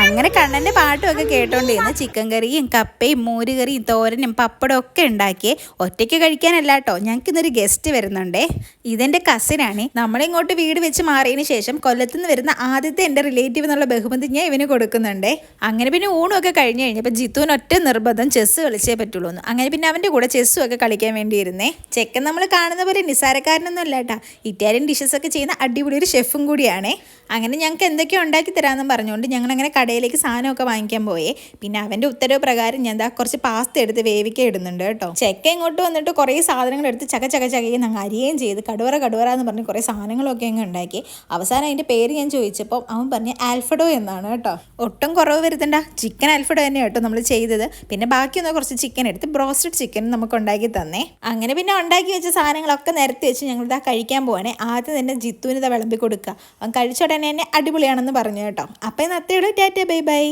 അങ്ങനെ കണ്ണന്റെ പാട്ടുമൊക്കെ കേട്ടോണ്ടിരുന്ന് ചിക്കൻ കറിയും കപ്പയും മോരുകറിയും തോരനും പപ്പടവും ഒക്കെ ഉണ്ടാക്കി ഒറ്റയ്ക്ക് കഴിക്കാനല്ല കേട്ടോ. ഞങ്ങൾക്ക് ഇന്നൊരു ഗസ്റ്റ് വരുന്നുണ്ടേ. ഇതെന്റെ കസിനാണ് നമ്മളിങ്ങോട്ട് വീട് വെച്ച് മാറിയതിന് ശേഷം കൊല്ലത്തുനിന്ന് വരുന്ന ആദ്യത്തെ എന്റെ റിലേറ്റീവ് എന്നുള്ള ബഹുമതി ഞാൻ ഇവന് കൊടുക്കുന്നുണ്ടേ. അങ്ങനെ പിന്നെ ഊണുമൊക്കെ കഴിഞ്ഞ് കഴിഞ്ഞപ്പോൾ ജിത്തുവിന് ഒറ്റ നിർബന്ധം ചെസ്സ് കളിച്ചേ പറ്റുള്ളൂ എന്ന് അങ്ങനെ പിന്നെ അവന്റെ കൂടെ ചെസ്സും ഒക്കെ കളിക്കാൻ വേണ്ടിയിരുന്നേ. ചെക്കൻ നമ്മൾ കാണുന്ന പോലെ നിസാരക്കാരനൊന്നും അല്ല കേട്ടാ. ഇറ്റാലിയൻ ഡിഷസ് ഒക്കെ ചെയ്യുന്ന അടിപൊളി ഒരു ഷെഫും കൂടിയാണേ. അങ്ങനെ ഞങ്ങൾക്ക് എന്തൊക്കെയോ ഉണ്ടാക്കി തരാമെന്നും പറഞ്ഞുകൊണ്ട് ഞങ്ങൾ അങ്ങനെ കടയിലേക്ക് സാധനമൊക്കെ വാങ്ങിക്കാൻ പോയേ. പിന്നെ അവന്റെ ഉത്തരവ് പ്രകാരം ഞാൻ എന്താ കുറച്ച് പാസ്ത എടുത്ത് വേവിക്കാൻ ഇടുന്നുണ്ട് കേട്ടോ. ചെക്ക ഇങ്ങോട്ട് വന്നിട്ട് കുറേ സാധനങ്ങൾ എടുത്ത് ചക ചക ചകയും ഞങ്ങൾ അരിയുകയും ചെയ്ത് കടുവറ കടുവറ എന്ന് പറഞ്ഞ് കുറേ സാധനങ്ങളൊക്കെ അങ്ങ് ഉണ്ടാക്കി. അവസാനം അതിന്റെ പേര് ഞാൻ ചോദിച്ചപ്പോൾ അവൻ പറഞ്ഞ് ആൽഫഡോ എന്നാണ് കേട്ടോ. ഒട്ടും കുറവ് വരുത്തണ്ട. ചിക്കൻ ആൽഫഡോ തന്നെ കേട്ടോ നമ്മൾ ചെയ്തത്. പിന്നെ ബാക്കിയൊന്ന് കുറച്ച് ചിക്കൻ എടുത്ത് ബ്രോസ്റ്റഡ് ചിക്കൻ നമുക്ക് ഉണ്ടാക്കി തന്നേ. അങ്ങനെ പിന്നെ ഉണ്ടാക്കി വെച്ച സാധനങ്ങളൊക്കെ നിരത്തി വെച്ച് ഞങ്ങളിതാ കഴിക്കാൻ പോവാണേ. ആദ്യം തന്നെ ജിത്തുവിന് ഇതാ വിളമ്പി കൊടുക്കുക. അവൻ കഴിച്ച ഉടനെ തന്നെ അടിപൊളിയാണെന്ന് പറഞ്ഞു കേട്ടോ. അപ്പം ഇന്ന് അത്തേടൂ ടാറ്റ ബൈ ബൈ.